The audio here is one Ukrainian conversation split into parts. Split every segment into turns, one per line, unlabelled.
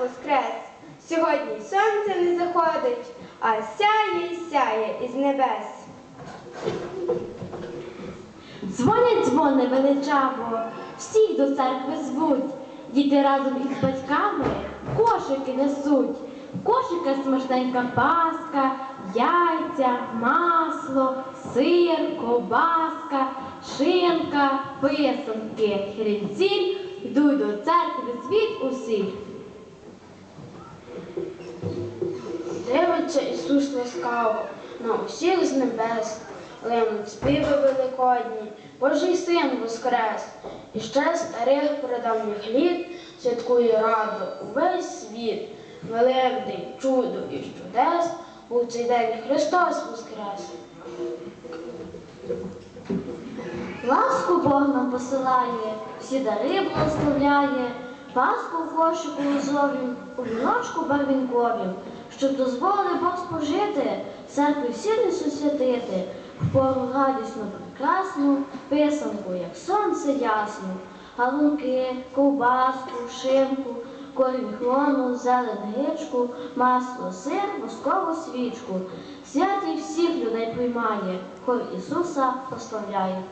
воскрес! Сьогодні сонце не заходить, а сяє й сяє із небес.
Дзвонять дзвони величаво, всіх до церкви звуть. Діти разом із батьками кошики несуть. В кошиках смачненька паска, яйця, масло, сир, ковбаска, шинка, писанки, хрінціль. Йдуть до церкви звід усіх.
Дивиться Ісус ласкаво на усіх з небес, линуть співи великодні, Божий син воскрес. І ще старих прадавніх літ святкує радо увесь світ. Великдень, чудо і чудес, був цей день Христос воскрес.
Ласку Бог нам посилає, всі дари благословляє, Пасху в кошику лозовім, у віночку барвінковім, щоб дозволив Бог спожити, церкві всі несуть святити, в пору радісну прекрасну, писанку, як сонце ясну, галунки, ковбаску, шинку, корінь хрону, зелень гичку, масло, сир, воскову свічку. Святий всіх людей приймає, хор Ісуса прославляє.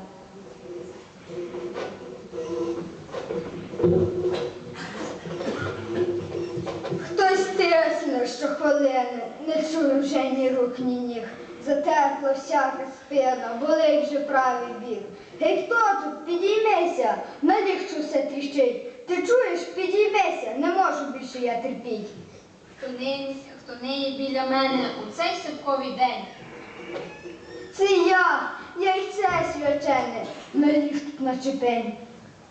Щохвилини, не чую вже ні рук, ні ніг. Затерпла всяка спина, болить вже правий бік. Гей, хто тут? Підіймися, на лігчу все тріщить. Ти чуєш, підіймися, не можу більше я терпіть.
Хто нині, хто нині біля мене у цей святковий день.
Це я, яйце свячене, на ліг наче пень.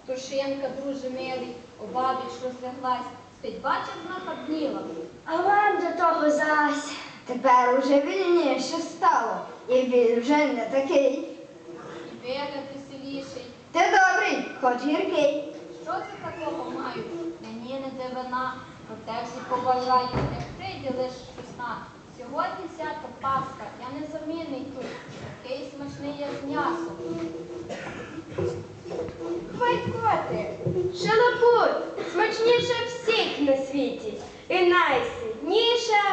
Тушинка, друже милий, обабіч розляглась, спить бачив знахабніла.
А вам до того зась. Тепер уже вільніше стало, і біль вже не такий.
Вигляд веселіший.
Ти добрий, хоч гіркий.
Що це такого маю? Мені не дивина, проте всі побажаю, не прийде лиш весна. Сьогодні свято Пасха, я не замінний тут, такий смачний, як м'ясо.
Хвайкоти, шалапут, смачніше всіх на світі, і найсильніша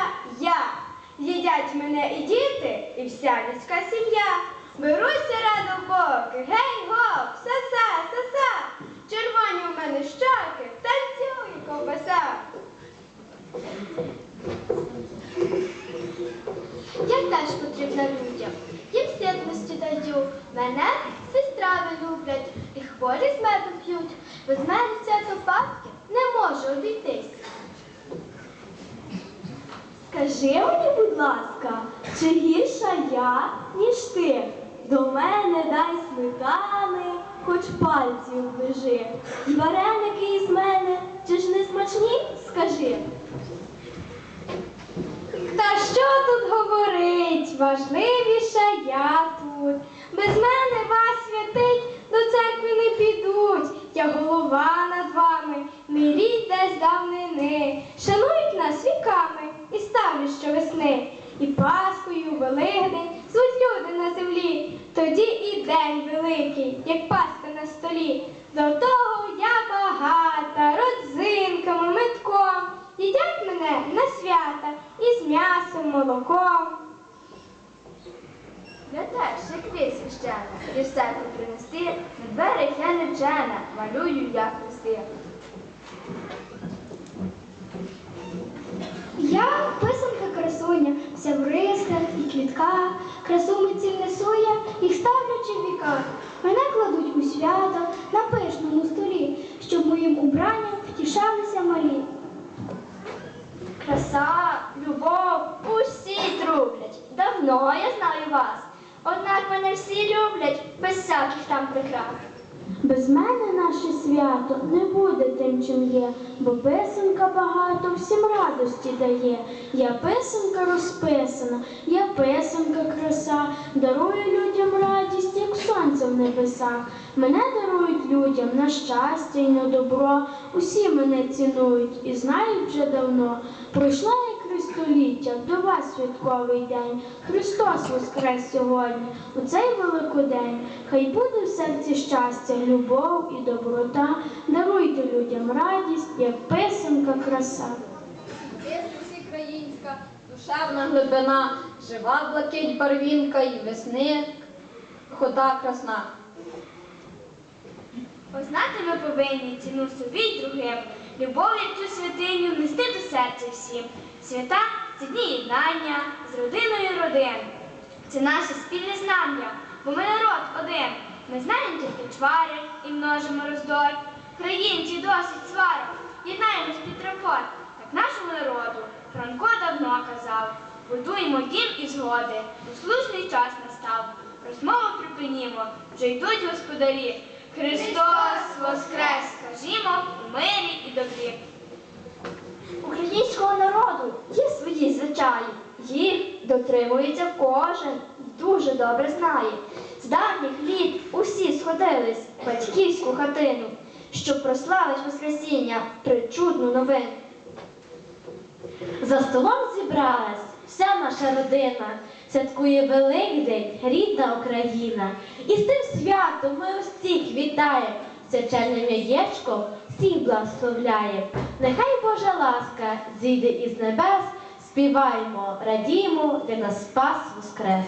я. Їдять мене і діти, і вся людська сім'я. Беруся радо боки, гей гоп, са-са, са-са. Червоні у мене щоки, танцює ковбаса.
Я теж потрібна людям, їм ситності даю. Мене сестрави люблять і хворі з меду п'ють. Без мене може. Скажи мені, будь ласка, чи гірша я, ніж ти? До мене дай сметани, хоч пальці оближи. І вареники із мене, чи ж не смачні? Скажи.
Та що тут говорить? Важливіша я тут. Без мене вас святить, до церкви не підуть. Я голова над Великдень звуть люди на землі. Тоді і день великий, як Пасха на столі. До того я багата, родзинками, метком. Їдять мене на свята із м'ясом, молоком.
Я теж, як ти священа, і в принести, на дверях я не вчена, малюю я хрести.
Я писанка красуня, вся в квітках, красу митців несу я, їх ставлячи в віках. Мене кладуть у свято на пишному столі, щоб моїм убранням втішалися малі.
Краса, любов, усі трублять. Давно я знаю вас. Однак мене всі люблять без всяких там прикрас.
Без мене наше свято не буде тим, чим є, бо писанка багато всім радості дає. Я писанка розписана, я писанка краса, дарую людям радість, як сонце в небесах. Мене дарують людям на щастя і на добро. Усі мене цінують і знають вже давно. Пройшла століття, до вас святковий день. Христос воскрес сьогодні, у цей великодень. Хай буде в серці щастя, любов і доброта. Даруйте людям радість, як писанка краса.
українська, душевна глибина, жива блакить барвінка і весни хода красна.
Познати ми повинні ціну собі й другим, любов як цю святиню нести до серця всім. Свята це дні єднання з родиною родин. Це наше спільне знання, бо ми народ один. Ми знаємо тільки чвари і множимо роздор. Країнці досить сварок, єднаємось під рапорт. Так нашому народу Франко давно казав. Будуємо дім і згоди, бо слушний час настав. Розмову припинімо, вже йдуть господарі. Христос Воскрес! Скажімо у мирі і добрі.
Українського народу є свої звичаї. Їх дотримується кожен дуже добре знає. З давніх літ усі сходились в батьківську хатину, щоб прославить Воскресіння причудну новину. За столом зібралась вся наша родина, святкує Великдень, рідна Україна. І з тим святом ми усіх вітаємо, свяченим яєчком всіх благословляє. Нехай Божа ласка зійде із небес, співаємо, радіємо, де нас спас воскрес.